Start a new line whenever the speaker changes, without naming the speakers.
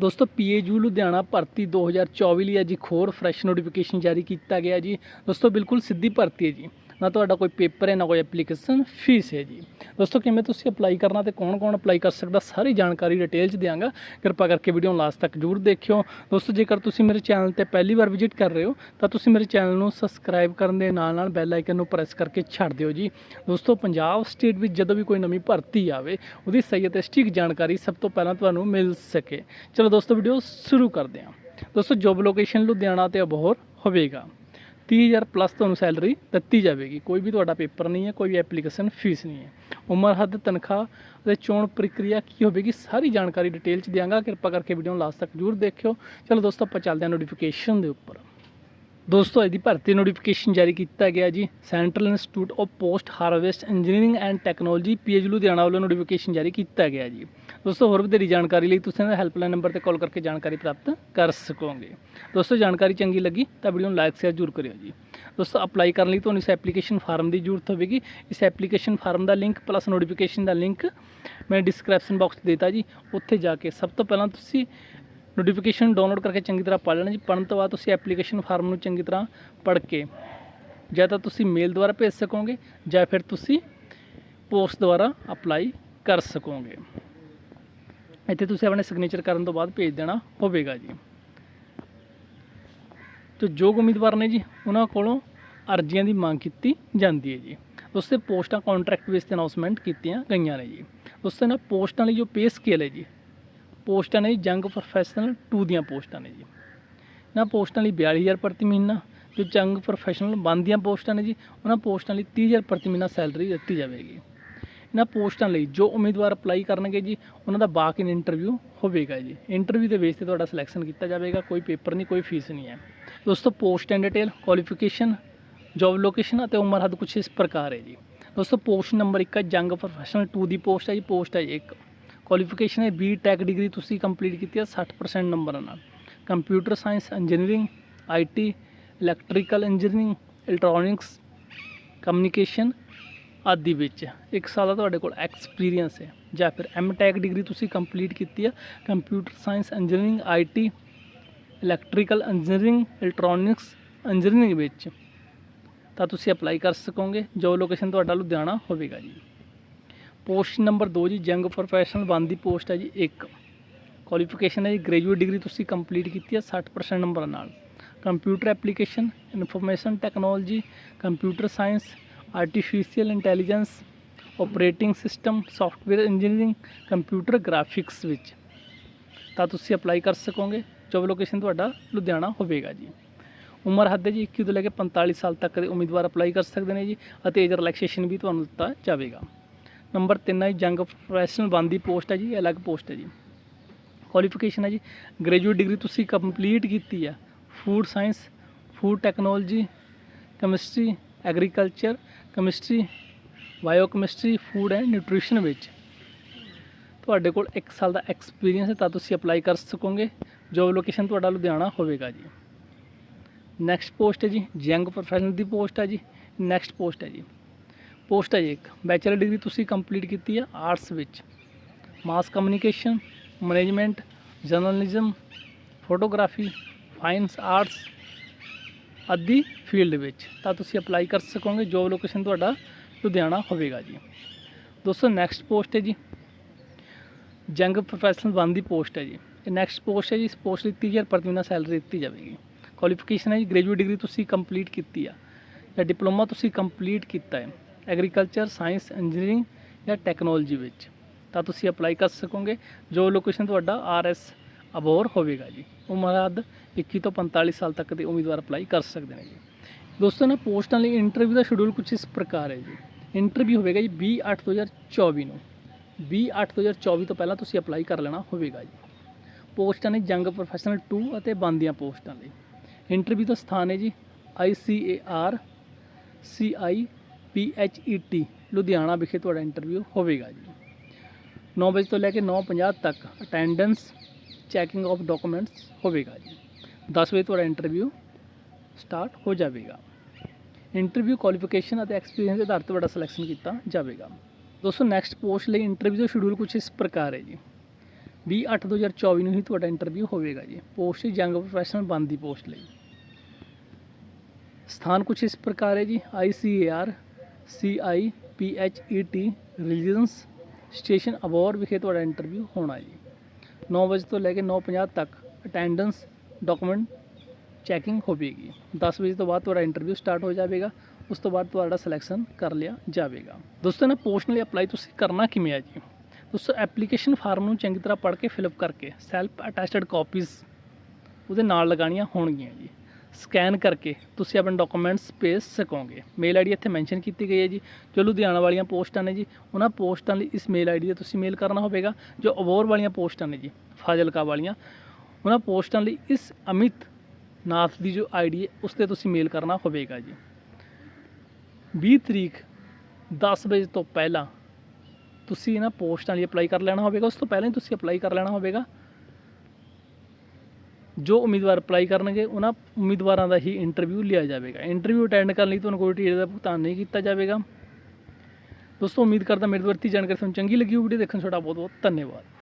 ਦੋਸਤੋ ਪੀਏਯੂ ਲੁਧਿਆਣਾ ਭਰਤੀ 2024 ਲਈ ਅੱਜ ਇੱਕ ਹੋਰ ਫਰੈਸ਼ ਨੋਟੀਫਿਕੇਸ਼ਨ ਜਾਰੀ ਕੀਤਾ ਗਿਆ ਜੀ। ਦੋਸਤੋ, ਬਿਲਕੁਲ ਸਿੱਧੀ ਭਰਤੀ ਹੈ ਜੀ। ਨਾ ਤੁਹਾਡਾ ਕੋਈ ਪੇਪਰ ਹੈ, ਨਾ ਕੋਈ ਐਪਲੀਕੇਸ਼ਨ ਫੀਸ ਹੈ ਜੀ। ਦੋਸਤੋ, ਕਿਵੇਂ ਤੁਸੀਂ ਅਪਲਾਈ ਕਰਨਾ ਤੇ ਕੌਣ-ਕੌਣ ਅਪਲਾਈ ਕਰ ਸਕਦਾ, ਸਾਰੀ ਜਾਣਕਾਰੀ ਡਿਟੇਲ 'ਚ ਦਿਆਂਗਾ। ਕਿਰਪਾ ਕਰਕੇ ਵੀਡੀਓ ਨੂੰ ਲਾਸਟ ਤੱਕ ਜਰੂਰ ਦੇਖਿਓ। ਦੋਸਤੋ, ਜੇਕਰ ਤੁਸੀਂ ਮੇਰੇ ਚੈਨਲ ਤੇ ਪਹਿਲੀ ਵਾਰ ਵਿਜ਼ਿਟ ਕਰ ਰਹੇ ਹੋ, ਤਾਂ ਤੁਸੀਂ ਮੇਰੇ ਚੈਨਲ ਨੂੰ ਸਬਸਕ੍ਰਾਈਬ ਕਰਨ ਦੇ ਨਾਲ-ਨਾਲ ਬੈਲ ਆਈਕਨ ਨੂੰ ਪ੍ਰੈਸ ਕਰਕੇ ਛੱਡ ਦਿਓ ਜੀ। ਦੋਸਤੋ, ਪੰਜਾਬ ਸਟੇਟ ਵਿੱਚ ਜਦੋਂ ਵੀ ਕੋਈ ਨਵੀਂ ਭਰਤੀ ਆਵੇ, ਉਹਦੀ ਸਹੀ ਅਤੇ ਸਟੀਕ ਜਾਣਕਾਰੀ ਸਭ ਤੋਂ ਪਹਿਲਾਂ ਤੁਹਾਨੂੰ ਮਿਲ ਸਕੇ। ਚਲੋ ਦੋਸਤੋ ਵੀਡੀਓ ਸ਼ੁਰੂ ਕਰਦੇ ਹਾਂ। ਦੋਸਤੋ ਜੋਬ ਲੋਕੇਸ਼ਨ ਲੁਧਿਆਣਾ ਤੇ ਅਬੋਹਰ ਹੋਵੇਗਾ। 30000 ਪਲੱਸ ਤੁਹਾਨੂੰ ਸੈਲਰੀ ਦਿੱਤੀ ਜਾਵੇਗੀ। ਕੋਈ ਵੀ ਤੁਹਾਡਾ ਪੇਪਰ ਨਹੀਂ ਹੈ, ਕੋਈ ਐਪਲੀਕੇਸ਼ਨ ਫੀਸ ਨਹੀਂ ਹੈ। ਉਮਰ, ਹੱਦ, ਤਨਖਾਹ ਅਤੇ ਚੋਣ ਪ੍ਰਕਿਰਿਆ ਕੀ ਹੋਵੇਗੀ, ਸਾਰੀ ਜਾਣਕਾਰੀ ਡਿਟੇਲ ਚ ਦਿਆਂਗਾ। ਕਿਰਪਾ ਕਰਕੇ ਵੀਡੀਓ ਨੂੰ ਲਾਸਟ ਤੱਕ ਜਰੂਰ ਦੇਖਿਓ। ਚਲੋ ਦੋਸਤੋ, ਆਪਾਂ ਚੱਲਦੇ ਹਾਂ ਨੋਟੀਫਿਕੇਸ਼ਨ ਦੇ ਉੱਪਰ। ਦੋਸਤੋ ਅੱਜ ਦੀ ਭਰਤੀ ਨੋਟੀਫਿਕੇਸ਼ਨ ਜਾਰੀ ਕੀਤਾ ਗਿਆ ਜੀ। Central institute of post harvest engineering and technology PH Ludhiana ਵੱਲੋਂ ਨੋਟੀਫਿਕੇਸ਼ਨ ਜਾਰੀ ਕੀਤਾ ਗਿਆ ਜੀ। ਦੋਸਤੋ, ਹੋਰ ਵਧੇਰੀ ਜਾਣਕਾਰੀ ਲਈ ਤੁਸੀਂ ਇਹਨਾਂ ਹੈਲਪਲਾਈਨ ਨੰਬਰ ਤੇ ਕਾਲ ਕਰਕੇ ਜਾਣਕਾਰੀ ਪ੍ਰਾਪਤ ਕਰ ਸਕੋਗੇ। ਦੋਸਤੋ, ਜਾਣਕਾਰੀ ਚੰਗੀ ਲੱਗੀ ਤਾਂ ਵੀਡੀਓ ਨੂੰ ਲਾਈਕ ਸ਼ੇਅਰ ਜ਼ਰੂਰ ਕਰਿਓ ਜੀ। ਦੋਸਤੋ ਅਪਲਾਈ ਕਰਨ ਲਈ ਤੁਹਾਨੂੰ ਇਸ ਐਪਲੀਕੇਸ਼ਨ ਫਾਰਮ ਦੀ ਜ਼ਰੂਰਤ ਹੋਵੇਗੀ। ਇਸ ਐਪਲੀਕੇਸ਼ਨ ਫਾਰਮ ਦਾ ਲਿੰਕ ਪਲੱਸ ਨੋਟੀਫਿਕੇਸ਼ਨ ਦਾ ਲਿੰਕ ਮੈਂ ਡਿਸਕ੍ਰਿਪਸ਼ਨ ਬਾਕਸ 'ਚ ਦੇਤਾ ਜੀ। ਉੱਥੇ ਜਾ ਕੇ ਸਭ ਤੋਂ ਪਹਿਲਾਂ ਤੁਸੀਂ ਨੋਟੀਫਿਕੇਸ਼ਨ ਡਾਊਨਲੋਡ ਕਰਕੇ ਚੰਗੀ ਤਰ੍ਹਾਂ ਪੜ੍ਹ ਲੈਣਾ ਜੀ। ਪੜ੍ਹਨ ਤੋਂ ਬਾਅਦ ਤੁਸੀਂ ਐਪਲੀਕੇਸ਼ਨ ਫਾਰਮ ਨੂੰ ਚੰਗੀ ਤਰ੍ਹਾਂ ਪੜ੍ਹ ਕੇ ਜਾਂ ਤਾਂ ਤੁਸੀਂ ਮੇਲ ਦੁਆਰਾ ਭੇਜ ਸਕੋਗੇ ਜਾਂ ਫਿਰ ਤੁਸੀਂ ਪੋਸਟ ਦੁਆਰਾ ਅਪਲਾਈ ਕਰ ਸਕੋਗੇ। ਇੱਥੇ ਤੁਸੀਂ ਆਪਣੇ ਸਿਗਨੇਚਰ ਕਰਨ ਤੋਂ ਬਾਅਦ ਭੇਜ ਦੇਣਾ ਹੋਵੇਗਾ ਜੀ। ਤੇ ਜੋ ਉਮੀਦਵਾਰ ਨੇ ਜੀ, ਉਹਨਾਂ ਕੋਲੋਂ ਅਰਜ਼ੀਆਂ ਦੀ ਮੰਗ ਕੀਤੀ ਜਾਂਦੀ ਹੈ ਜੀ। ਉਸ 'ਤੇ ਪੋਸਟਾਂ ਕੰਟਰੈਕਟ ਬੇਸ ਤੇ ਅਨਾਉਂਸਮੈਂਟ ਕੀਤੀਆਂ ਗਈਆਂ ਨੇ ਜੀ। ਉਸਤੇ ਨਾ ਪੋਸਟਾਂ ਲਈ ਜੋ ਪੇ ਸਕੇਲ ਹੈ ਜੀ ਪੋਸਟਾਂ ਨੇ ਜੀ, ਜੰਗ ਪ੍ਰੋਫੈਸ਼ਨਲ 2 ਦੀਆਂ ਪੋਸਟਾਂ ਨੇ ਜੀ। ਨਾ ਪੋਸਟਾਂ ਲਈ 42000 ਪ੍ਰਤੀ ਮਹੀਨਾ, ਜੋ ਜੰਗ ਪ੍ਰੋਫੈਸ਼ਨਲ 1 ਦੀਆਂ ਪੋਸਟਾਂ ਨੇ ਜੀ, ਉਹਨਾਂ ਪੋਸਟਾਂ ਲਈ 30000 ਪ੍ਰਤੀ ਮਹੀਨਾ ਸੈਲਰੀ ਦਿੱਤੀ ਜਾਵੇਗੀ। ਇਹਨਾਂ ਪੋਸਟਾਂ ਲਈ ਜੋ ਉਮੀਦਵਾਰ ਅਪਲਾਈ ਕਰਨਗੇ ਜੀ, ਉਹਨਾਂ ਦਾ ਬਾਕ ਇਨ ਇੰਟਰਵਿਊ ਹੋਵੇਗਾ ਜੀ। ਇੰਟਰਵਿਊ ਦੇ ਬੇਸ ਤੇ ਤੁਹਾਡਾ ਸਿਲੈਕਸ਼ਨ ਕੀਤਾ ਜਾਵੇਗਾ, ਕੋਈ ਪੇਪਰ ਨਹੀਂ, ਕੋਈ ਫੀਸ ਨਹੀਂ ਹੈ। ਦੋਸਤੋ post and detail qualification job location ਅਤੇ ਉਮਰ ਹੱਦ ਕੁਛ ਇਸ ਪ੍ਰਕਾਰ ਹੈ ਜੀ। ਦੋਸਤੋ ਪੋਸਟ ਨੰਬਰ 1 ਹੈ, ਜੰਗ ਪ੍ਰੋਫੈਸ਼ਨਲ 2 ਦੀ ਪੋਸਟ ਹੈ ਜੀ ਪੋਸਟ ਹੈ 1 ਕੁਆਲੀਫਿਕੇਸ਼ਨ ਹੈ ਬੀ ਟੈਕ ਡਿਗਰੀ ਤੁਸੀਂ ਕੰਪਲੀਟ ਕੀਤੀ ਹੈ 60% ਨੰਬਰਾਂ ਨਾਲ। Computer science engineering IT electrical engineering electronics communication ਆਦਿ ਵਿੱਚ। ਇੱਕ ਸਾਲ ਦਾ ਤੁਹਾਡੇ ਕੋਲ ਐਕਸਪੀਰੀਅੰਸ ਹੈ ਜਾਂ ਫਿਰ ਐਮ ਟੈਕ ਡਿਗਰੀ ਤੁਸੀਂ ਕੰਪਲੀਟ ਕੀਤੀ ਹੈ computer science engineering IT electrical engineering electronics engineering ਵਿੱਚ। ਤਾਂ ਤੁਸੀਂ ਅਪਲਾਈ ਕਰ ਸਕੋਗੇ। ਜੋ ਲੋਕੇਸ਼ਨ ਤੁਹਾਡਾ ਲੁਧਿਆਣਾ ਹੋਵੇਗਾ ਜੀ। ਪੋਸਟ ਨੰਬਰ 2 ਜੀ, ਜੰਗ ਪ੍ਰੋਫੈਸ਼ਨਲ 1 ਦੀ ਪੋਸਟ ਹੈ ਜੀ 1 ਕੁਆਲੀਫਿਕੇਸ਼ਨ ਹੈ ਜੀ ਗ੍ਰੈਜੂਏਟ ਡਿਗਰੀ ਤੁਸੀਂ ਕੰਪਲੀਟ ਕੀਤੀ ਹੈ 60% ਨੰਬਰਾਂ ਨਾਲ। Computer application information technology computer science artificial intelligence operating system software engineering computer graphics ਵਿੱਚ। ਤਾਂ ਤੁਸੀਂ ਅਪਲਾਈ ਕਰ ਸਕੋਗੇ। ਜੋਬ ਲੋਕੇਸ਼ਨ ਤੁਹਾਡਾ ਲੁਧਿਆਣਾ ਹੋਵੇਗਾ ਜੀ। ਉਮਰ ਹੱਦ ਹੈ ਜੀ 21 ਤੋਂ ਲੈ ਕੇ 45 ਸਾਲ ਤੱਕ ਦੇ ਉਮੀਦਵਾਰ ਅਪਲਾਈ ਕਰ ਸਕਦੇ ਨੇ ਜੀ, ਅਤੇ ਏਜ ਰਿਲੈਕਸੇਸ਼ਨ ਵੀ ਤੁਹਾਨੂੰ ਦਿੱਤਾ ਜਾਵੇਗਾ। ਨੰਬਰ 3 ਹੈ ਜੀ, ਜੰਗ ਪ੍ਰੋਫੈਸ਼ਨਲ ਦੀ ਪੋਸਟ ਹੈ ਜੀ ਅਲੱਗ ਪੋਸਟ ਹੈ ਜੀ। ਕੁਆਲੀਫਿਕੇਸ਼ਨ ਹੈ ਜੀ ਗ੍ਰੈਜੂਏਟ ਡਿਗਰੀ ਤੁਸੀਂ ਕੰਪਲੀਟ ਕੀਤੀ ਆ। Food science food technology chemistry agriculture chemistry biochemistry food and nutrition ਵਿੱਚ। ਤੁਹਾਡੇ ਕੋਲ 1 ਸਾਲ ਦਾ ਐਕਸਪੀਰੀਅੰਸ ਹੈ ਤਾਂ ਤੁਸੀਂ ਅਪਲਾਈ ਕਰ ਸਕੋਗੇ। ਜੋਬ ਲੋਕੇਸ਼ਨ ਤੁਹਾਡਾ ਲੁਧਿਆਣਾ ਹੋਵੇਗਾ ਜੀ। ਨੈਕਸਟ ਪੋਸਟ ਹੈ ਜੀ ਜੰਗ ਪ੍ਰੋਫੈਸ਼ਨਲ ਦੀ ਪੋਸਟ ਹੈ ਜੀ। ਨੈਕਸਟ ਪੋਸਟ ਹੈ ਜੀ। ਪੋਸਟ ਹੈ ਜੀ ਇੱਕ। ਬੈਚਲਰ ਡਿਗਰੀ ਤੁਸੀਂ ਕੰਪਲੀਟ ਕੀਤੀ ਹੈ ਆਰਟਸ ਵਿੱਚ। Mass communication management journalism photography fines arts ਆਦਿ ਫੀਲਡ ਵਿੱਚ। ਤਾਂ ਤੁਸੀਂ ਅਪਲਾਈ ਕਰ ਸਕੋਗੇ ਜੋਬ ਲੋਕੇਸ਼ਨ ਤੁਹਾਡਾ ਲੁਧਿਆਣਾ ਹੋਵੇਗਾ ਜੀ। ਦੋਸਤੋ ਨੈਕਸਟ ਪੋਸਟ ਹੈ ਜੀ। ਜੰਗ ਪ੍ਰੋਫੈਸ਼ਨਲ 1 ਦੀ ਪੋਸਟ ਹੈ ਜੀ। ਇਹ ਨੈਕਸਟ ਪੋਸਟ ਹੈ ਜੀ। ਇਸ ਪੋਸਟ ਲਈ 30000 ਪ੍ਰਤੀ ਮਹੀਨਾ ਸੈਲਰੀ ਦਿੱਤੀ ਜਾਵੇਗੀ। ਕੁਆਲੀਫਿਕੇਸ਼ਨ ਹੈ ਜੀ। ਗ੍ਰੈਜੂਏਟ ਡਿਗਰੀ ਤੁਸੀਂ ਕੰਪਲੀਟ ਕੀਤੀ ਆ। ਜਾਂ ਡਿਪਲੋਮਾ ਤੁਸੀਂ ਕੰਪਲੀਟ ਕੀਤਾ ਹੈ। ਐਗਰੀਕਲਚਰ, ਸਾਇੰਸ, ਇੰਜੀਨੀਅਰਿੰਗ ਜਾਂ ਟੈਕਨੋਲੋਜੀ ਵਿੱਚ। ਤਾਂ ਤੁਸੀਂ ਅਪਲਾਈ ਕਰ ਸਕੋਗੇ। ਜੋ ਲੋਕੇਸ਼ਨ ਤੁਹਾਡਾ ਆਰ ਐਸ ਅਬੋਰ ਹੋਵੇਗਾ ਜੀ। ਉਮਰ ਹੱਦ 21 ਤੋਂ 45 ਸਾਲ ਤੱਕ ਦੇ ਉਮੀਦਵਾਰ ਅਪਲਾਈ ਕਰ ਸਕਦੇ ਨੇ ਜੀ। ਦੋਸਤੋ, ਨਾ ਪੋਸਟਾਂ ਲਈ ਇੰਟਰਵਿਊ ਦਾ ਸ਼ਡਿਊਲ ਕੁਝ ਇਸ ਪ੍ਰਕਾਰ ਹੈ ਜੀ। ਇੰਟਰਵਿਊ ਹੋਵੇਗਾ ਜੀ 20 8 2024 ਨੂੰ। 20 8 2024 ਤੋਂ ਪਹਿਲਾਂ ਤੁਸੀਂ ਅਪਲਾਈ ਕਰ ਲੈਣਾ ਹੋਵੇਗਾ ਜੀ। ਪੋਸਟਾਂ ਨੇ ਜੰਗ ਪ੍ਰੋਫੈਸ਼ਨਲ 2 ਅਤੇ ਬੰਦੀਆਂ ਪੋਸਟਾਂ ਲਈ। ਇੰਟਰਵਿਊ ਦਾ ਸਥਾਨ ਹੈ ਜੀ ICAR P H E T, Ludhiana ਵਿਖੇ ਤੁਹਾਡਾ ਇੰਟਰਵਿਊ ਹੋਵੇਗਾ ਜੀ। 9 ਵਜੇ ਤੋਂ ਲੈ ਕੇ 9:50 ਤੱਕ ਅਟੈਂਡੈਂਸ ਚੈਕਿੰਗ ਆਫ ਡਾਕੂਮੈਂਟਸ ਹੋਵੇਗਾ ਜੀ। 10 ਵਜੇ ਤੁਹਾਡਾ ਇੰਟਰਵਿਊ ਸਟਾਰਟ ਹੋ ਜਾਵੇਗਾ। ਇੰਟਰਵਿਊ ਕੁਆਲੀਫਿਕੇਸ਼ਨ ਅਤੇ ਐਕਸਪੀਰੀਅੰਸ ਦੇ ਆਧਾਰ ਤੇ ਤੁਹਾਡਾ ਸਿਲੈਕਸ਼ਨ ਕੀਤਾ ਜਾਵੇਗਾ। ਦੋਸਤੋ ਨੈਕਸਟ ਪੋਸਟ ਲਈ ਇੰਟਰਵਿਊ ਦਾ ਸ਼ਡਿਊਲ ਕੁਝ ਇਸ ਪ੍ਰਕਾਰ ਹੈ ਜੀ। 20/8/2024 ਨੂੰ ਹੀ ਤੁਹਾਡਾ ਇੰਟਰਵਿਊ ਹੋਵੇਗਾ ਜੀ। ਪੋਸਟ ਯੰਗ ਪ੍ਰੋਫੈਸ਼ਨਲ ਬੰਦ ਦੀ ਪੋਸਟ ਲਈ। ਸਥਾਨ ਕੁਛ ਇਸ ਪ੍ਰਕਾਰ ਹੈ ਜੀ। I C I P H E T regional station Abohar ਵਿਖੇ ਤੁਹਾਡਾ ਇੰਟਰਵਿਊ ਹੋਣਾ ਜੀ। 9 ਵਜੇ ਤੋਂ ਲੈ ਕੇ 9:50 ਤੱਕ ਅਟੈਂਡੈਂਸ ਡਾਕੂਮੈਂਟ ਚੈਕਿੰਗ ਹੋਵੇਗੀ। 10 ਵਜੇ ਤੋਂ ਬਾਅਦ ਤੁਹਾਡਾ ਇੰਟਰਵਿਊ ਸਟਾਰਟ ਹੋ ਜਾਵੇਗਾ। ਉਸ ਤੋਂ ਬਾਅਦ ਤੁਹਾਡਾ ਸਿਲੈਕਸ਼ਨ ਕਰ ਲਿਆ ਜਾਵੇਗਾ। ਦੋਸਤੋ ਨਾ ਪੋਸਟ ਲਈ ਅਪਲਾਈ ਤੁਸੀਂ ਕਰਨਾ ਕਿਵੇਂ ਹੈ ਜੀ? ਦੋਸਤੋ ਐਪਲੀਕੇਸ਼ਨ ਫਾਰਮ ਨੂੰ ਚੰਗੀ ਤਰ੍ਹਾਂ ਪੜ੍ਹ ਕੇ ਫਿਲਅਪ ਕਰਕੇ ਸੈਲਫ ਅਟੈਸਟਡ ਕਾਪੀਜ਼ ਉਹਦੇ ਨਾਲ ਲਗਾਉਣੀਆਂ ਹੋਣਗੀਆਂ ਜੀ। ਸਕੈਨ ਕਰਕੇ ਤੁਸੀਂ ਆਪਣੇ ਡਾਕੂਮੈਂਟਸ ਭੇਜ ਸਕੋਗੇ। ਮੇਲ ਆਈਡੀ ਇੱਥੇ ਮੈਂਸ਼ਨ ਕੀਤੀ ਗਈ ਹੈ ਜੀ। ਜੋ ਲੁਧਿਆਣਾ ਵਾਲੀਆਂ ਪੋਸਟਾਂ ਨੇ ਜੀ, ਉਹਨਾਂ ਪੋਸਟਾਂ ਲਈ ਇਸ ਮੇਲ ਆਈਡੀ ਤੇ ਤੁਸੀਂ ਮੇਲ ਕਰਨਾ ਹੋਵੇਗਾ। ਜੋ ਅਬੋਰ ਵਾਲੀਆਂ ਪੋਸਟਾਂ ਨੇ ਜੀ, ਫਾਜ਼ਿਲਕਾ ਵਾਲੀਆਂ, ਉਹਨਾਂ ਪੋਸਟਾਂ ਲਈ ਇਸ ਅਮਿਤ ਨਾਥ ਦੀ ਜੋ ਆਈਡੀ ਹੈ, ਉਸ ਤੇ ਤੁਸੀਂ ਮੇਲ ਕਰਨਾ ਹੋਵੇਗਾ ਜੀ। 20 ਤਰੀਕ 10 ਵਜੇ ਤੋਂ ਪਹਿਲਾਂ ਤੁਸੀਂ ਇਹਨਾਂ ਪੋਸਟਾਂ ਲਈ ਅਪਲਾਈ ਕਰ ਲੈਣਾ ਹੋਵੇਗਾ। ਉਸ ਤੋਂ ਪਹਿਲਾਂ ਹੀ ਤੁਸੀਂ ਅਪਲਾਈ ਕਰ ਲੈਣਾ ਹੋਵੇਗਾ। ਜੋ ਉਮੀਦਵਾਰ ਅਪਲਾਈ ਕਰਨਗੇ, ਉਹਨਾਂ ਉਮੀਦਵਾਰਾਂ ਦਾ ਹੀ ਇੰਟਰਵਿਊ ਲਿਆ ਜਾਵੇਗਾ। ਇੰਟਰਵਿਊ ਅਟੈਂਡ ਕਰਨ ਲਈ ਤੁਹਾਨੂੰ ਕੋਈ ਟੀਏ ਦਾ ਭੁਗਤਾਨ ਨਹੀਂ ਕੀਤਾ ਜਾਵੇਗਾ। ਦੋਸਤੋ, ਉਮੀਦ ਕਰਦਾ ਮੇਰੇ ਦੁਆਰਾ ਦਿੱਤੀ ਜਾਣਕਾਰੀ ਤੁਹਾਨੂੰ ਚੰਗੀ ਲੱਗੀ ਵੀਡੀਓ ਦੇਖਣ ਤੁਹਾਡਾ ਬਹੁਤ ਬਹੁਤ ਧੰਨਵਾਦ।